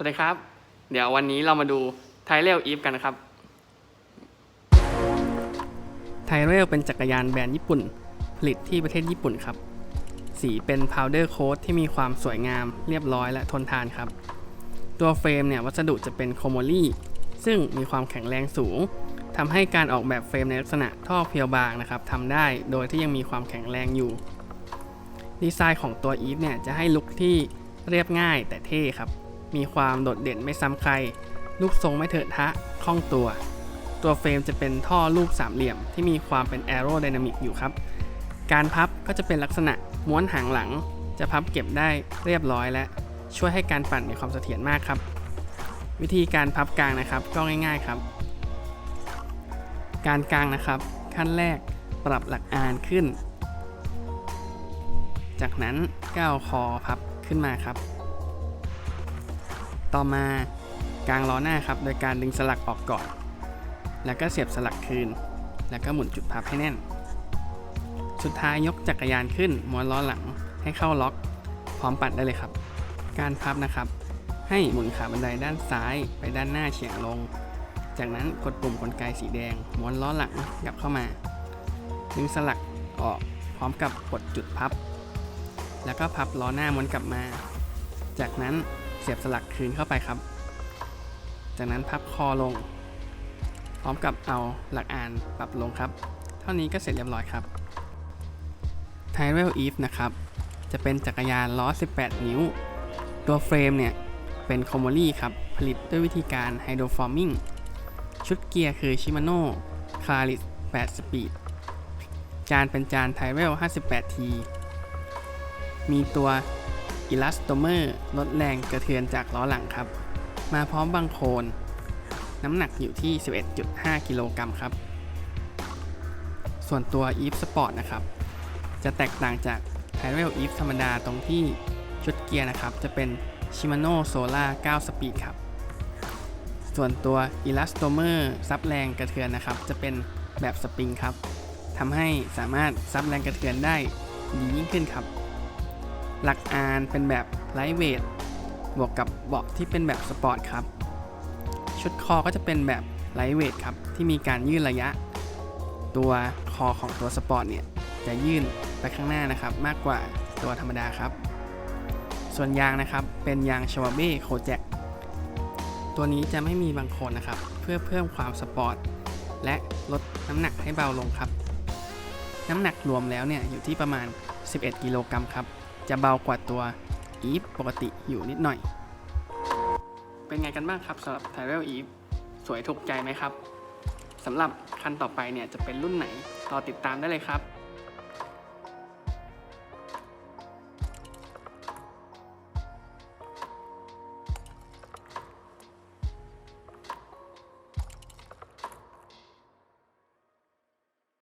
สวัสดีครับ เดี๋ยววันนี้เรามาดูไทเรลอีฟกันนะครับไทเรลเป็นจักรยานแบรนด์ญี่ปุ่น ผลิตที่ประเทศญี่ปุ่นครับ สีเป็นพาวเดอร์โค้ดที่มีความสวยงามเรียบร้อยและทนทานครับ ตัวเฟรมเนี่ยวัสดุจะเป็นโคโมลี่ซึ่งมีความแข็งแรงสูงทำให้การออกแบบเฟรมในลักษณะท่อเพียวบางนะครับทำได้โดยที่ยังมีความแข็งแรงอยู่ ดีไซน์ของตัว e v e เนี่ยจะให้ลุคที่เรียบง่ายแต่เท่ครับ มีความโดดเด่นไม่ซ้ำใครลูกทรงไม่เถอะทะคล่องตัว ตัวเฟรมจะเป็นท่อรูปสามเหลี่ยม ที่มีความเป็นแอโรไดนามิกอยู่ครับ การพับก็จะเป็นลักษณะม้วนหางหลัง จะพับเก็บได้เรียบร้อยและ ช่วยให้การปั่นมีความเสถียรมากครับ วิธีการพับกลางนะครับก็ง่าย ๆครับ การกลางนะครับ ขั้นแรกปรับหลักอานขึ้น จากนั้นก้าวคอพับขึ้นมาครับ ต่อมากางล้อหน้าครับ โดยการดึงสลักออกก่อน แล้วก็เสียบสลักคืน แล้วก็หมุนจุดพับให้แน่น สุดท้ายยกจักรยานขึ้นม้วนล้อหลังให้เข้าล็อก พร้อมปัดได้เลยครับ การพับนะครับ ให้หมุนขาบันไดด้านซ้ายไปด้านหน้าเฉียงลง จากนั้นกดปุ่มกลไกสีแดงม้วนล้อหลังกลับเข้ามา ดึงสลักออกพร้อมกับกดจุดพับ แล้วก็พับล้อหน้าม้วนกลับมา จากนั้น เสียบสลักคืนเข้าไปครับ จากนั้นพับคอลง พร้อมกับเอาหลักอ่านปรับลงครับ เท่านี้ก็เสร็จเรียบร้อยครับ t y r e l Eve นะครับ จะเป็นจักรยานล้อ 18 นิ้ว ตัวเฟรมเนี่ย เป็นคอมโมลี่ครับ ผลิตด้วยวิธีการไฮโดรฟอร์มิงชุดเกียร์คือ Shimano c l a r i s 8 Speed จานเป็นจาน t y r e l 58T มีตัว Elastomer ลดแรงกระเทือนจากล้อหลังครับ มาพร้อมบังโคลนน้ำหนักอยู่ที่ 11.5 กิโลกรัมครับ ส่วนตัว Eve Sport นะครับ จะแตกต่างจาก t y r e l Eve ธรรมดาตรงที่ชุดเกียร์นะครับ จะเป็น Shimano Solar 9 Speed ครับ ส่วนตัว Elastomer ซับแรงกระเทือนนะครับ จะเป็นแบบสปริงครับทำให้สามารถซับแรงกระเทือนได้ดียิ่งขึ้นครับ หลักอานเป็นแบบไลท์เวทบวกกับเบาะที่เป็นแบบสปอร์ตครับ ชุดคอก็จะเป็นแบบไลท์เวทครับ ที่มีการยืดระยะ ตัวคอของตัวสปอร์ตเนี่ย จะยื่นไปข้างหน้านะครับ มากกว่าตัวธรรมดาครับ ส่วนยางนะครับเป็นยางชวาเบ้โคแจ็คตัวนี้จะไม่มีบางโคนนะครับ เพื่อเพิ่มความสปอร์ตและลดน้ำหนักให้เบาลงครับ น้ำหนักรวมแล้วเนี่ยอยู่ที่ประมาณ 11 กิโลกรัมครับ จะเบากว่าตัวอีฟปกติอยู่นิดหน่อย เป็นไงกันบ้างครับสำหรับ t y r e l Eve สวยถูกใจไหมครับสำหรับคันต่อไปเนี่ยจะเป็นรุ่นไหนรอติดตามได้เลยครับ